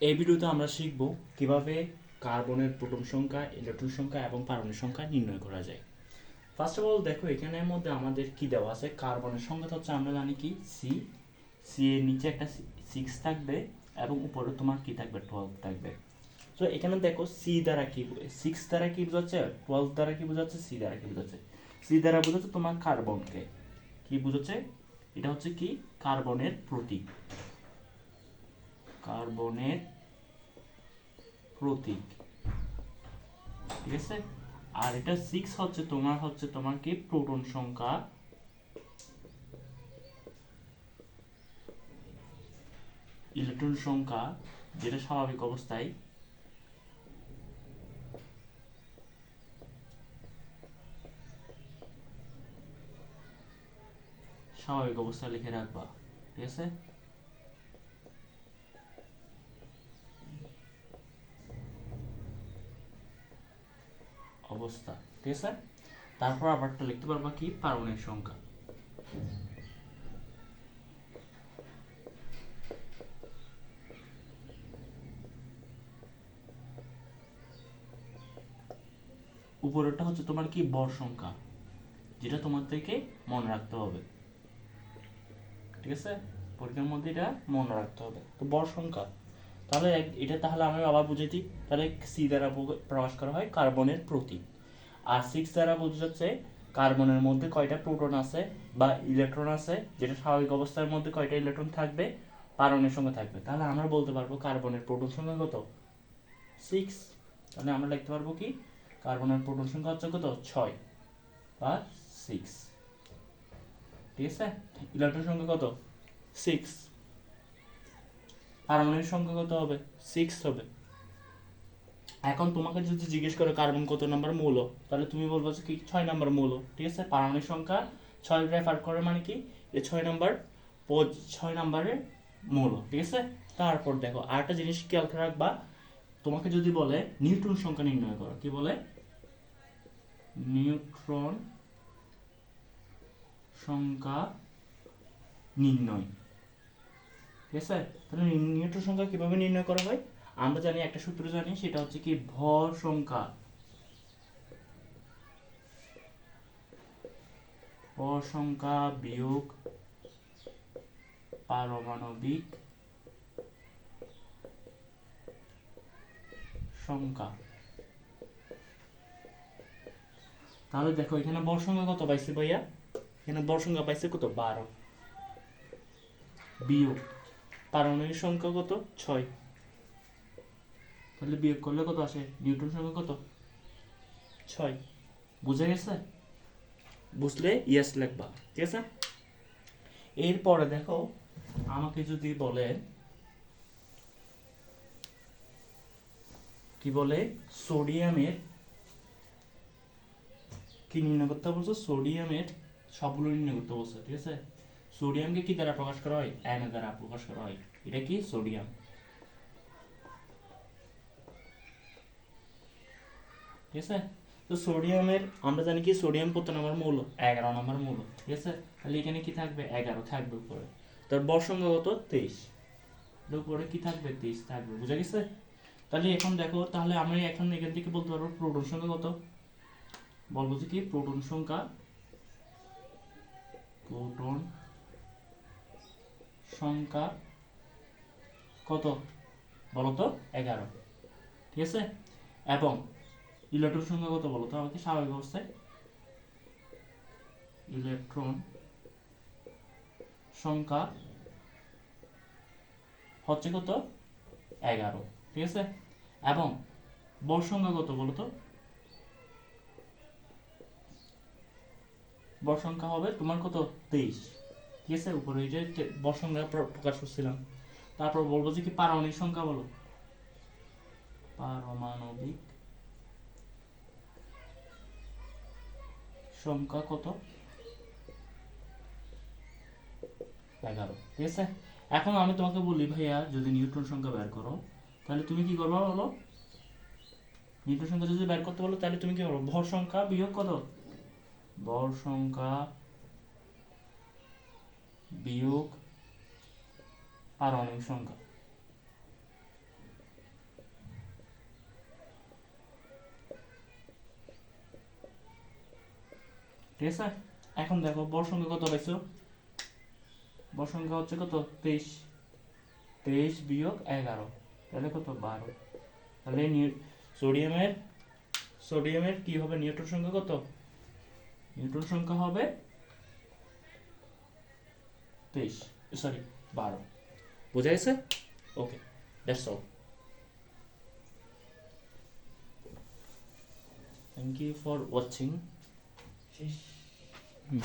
এই ভিডিওতে আমরা শিখব কীভাবে কার্বনের প্রোটন সংখ্যা, ইলেকট্রন সংখ্যা এবং পারমাণবিক সংখ্যা নির্ণয় করা যায়। ফার্স্ট অফ অল দেখো এখানের মধ্যে আমাদের কি দেওয়া আছে? কার্বনের সংখ্যা হচ্ছে আমরা জানি কি? সি সি এর নিচে একটা সিক্স থাকবে এবং উপরে তোমার কি থাকবে? টুয়েলভ থাকবে। তো এখানে দেখো সি দ্বারা কি সিক্স দ্বারা কি বোঝাচ্ছে? টুয়েলভ দ্বারা কি বোঝাচ্ছে? সি দ্বারা কি বোঝাচ্ছে? সি দ্বারা বোঝাচ্ছে তোমার কার্বনকে কি বোঝাচ্ছে? এটা হচ্ছে কি? কার্বনের প্রতীক। কার্বনের প্রতীক। ঠিক আছে? আর এটা সিক্স হচ্ছে, তোমার হচ্ছে তোমার কি প্রোটন সংখ্যা ইলেকট্রন সংখ্যা, যেটা স্বাভাবিক অবস্থায় স্বাভাবিক অবস্থায় লিখে রাখবা। ঠিক আছে? অবস্থা, ঠিক আছে? তারপর আবারটা লিখতে পারবা কি? পারমাণবিক সংখ্যা। উপরেরটা হচ্ছে তোমার কি? বর সংখ্যা, যেটা তোমার থেকে মনে রাখতে হবে। ঠিক আছে? পরীক্ষার মধ্যে এটা মনে রাখতে হবে। তো বর সংখ্যা, তাহলে এটা তাহলে আমি আবার বুঝে দিই। তাহলে সি দ্বারা প্রকাশ করা হয় কার্বনের প্রতীক। আর সিক্স দ্বারা বোঝা যাচ্ছে কার্বনের মধ্যে কয়টা প্রোটন আছে বা ইলেকট্রন আছে, যেটা স্বাভাবিক অবস্থার মধ্যে কয়টা ইলেকট্রন থাকবে? পারমাণবিক সঙ্গে থাকবে। তাহলে আমরা বলতে পারব কার্বনের প্রোটন সংখ্যা কত? সিক্স তাহলে আমরা লিখতে পারব কি? কার্বনের প্রোটন সংখ্যা হচ্ছে কত? ছয় বা সিক্স ঠিক আছে? ইলেকট্রন সংখ্যা কত? সিক্স পারমাণবিক সংখ্যা কত হবে? সিক্স হবে। এখন তোমাকে যদি জিজ্ঞেস করে কার্বন কত নাম্বার মৌল, তাহলে তুমি বলব যে কি, ছয় নাম্বার মৌল, ঠিক আছে? পারমাণবিক সংখ্যা, ছয় রেফার করে মানে কি? যে ছয় নাম্বার ছয় নাম্বারের মৌল, ঠিক আছে? তারপর দেখো, আরেকটা জিনিস খেয়াল রাখবা, তোমাকে যদি বলে নিউট্রন সংখ্যা নির্ণয় করো, কি বলে? নিউট্রন সংখ্যা নির্ণয়, ঠিক আছে? তাহলে নিউট্রন সংখ্যা কীভাবে নির্ণয় করা হয়? আমরা জানি একটা সূত্র জানি, সেটা হচ্ছে কি ভর সংখ্যা। ভর সংখ্যা বিয়োগ পারমাণবিক সংখ্যা। তাহলে দেখো, এখানে বর সংখ্যা কত পাইছে ভাইয়া? এখানে বর সংখ্যা পাইছে কত? বারো। বিয়োগ। পারমাণবিক সংখ্যা কত? ছয়। তাহলে বিয়োগ করলে কত আসে? নিউটন সংখ্যা কত? ছয়। বুঝে গেছে? বুঝলে ইয়েস লিখবা ঠিক আছে? এরপরে দেখো আমাকে যদি বলে কি বলে? সোডিয়ামের কি নির্ণয় করতে বলছো? সোডিয়ামের সবগুলো নির্ণয় করতে বলছো ঠিক আছে? সোডিয়ামকে কি দ্বারা প্রকাশ করা হয়? এন দ্বারা প্রকাশ করা হয়। এটা কি? সোডিয়াম। ঠিক আছে? তো সোডিয়ামের আমরা জানি কি সোডিয়াম কত নম্বর মৌল? এগারো নম্বর মৌল, ঠিক আছে? তাহলে এখানে কি থাকবে? এগারো থাকবে উপরে। তার বর সংখ্যা তেইশ। উপরে কি থাকবে? তেইশ থাকবে, বুঝা গেছে? তাহলে এখন দেখো, তাহলে আমি এখন এখান থেকে বলতে পারব প্রোটন সংখ্যা কত? বলব কি? প্রোটন সংখ্যা প্রোটন সংখ্যা কত? বলো তো, এগারো। ঠিক আছে? এবং ইলেকট্রন সংখ্যা কত বলো তো আমাকে স্বাভাবিক অবস্থায়? ইলেকট্রন সংখ্যা হচ্ছে কত? এগারো, ঠিক আছে? এবং বর সংখ্যা কত বলো তো। বর সংখ্যা হবে তোমার কত? তেইশ, ঠিক আছে? উপরে এই যে বর সংখ্যা প্রকাশ করছিলাম। তারপর বলব যে কি পারমাণবিক সংখ্যা, বলো? পারমাণবিক সংখ্যা কত? এগারো, ঠিক আছে? এখন আমি তোমাকে বলি, ভাইয়া, যদি নিউট্রন সংখ্যা বের করো, তাহলে তুমি কি করবে বলো? নিউট্রন সংখ্যা যদি বের করতে বলো, তাহলে তুমি কি করো ভর সংখ্যা বিয়োগ কত? ভর সংখ্যা বিয়োগ পারমাণবিক সংখ্যা। ঠিক আছে? এখন দেখো, বড় সংখ্যা কত পাইছো? সংখ্যা হচ্ছে কত? তেইশ। তেইশ বিয়োগ এগারো। তাহলে কত? বারো। তাহলে সোডিয়ামের সোডিয়ামের কি হবে? নিউটন সংখ্যা কত? নিউটন সংখ্যা হবে তেইশ। সরি, বারো। বোঝা গেছে? Okay that's all thank you for watching শেষ। 嗯。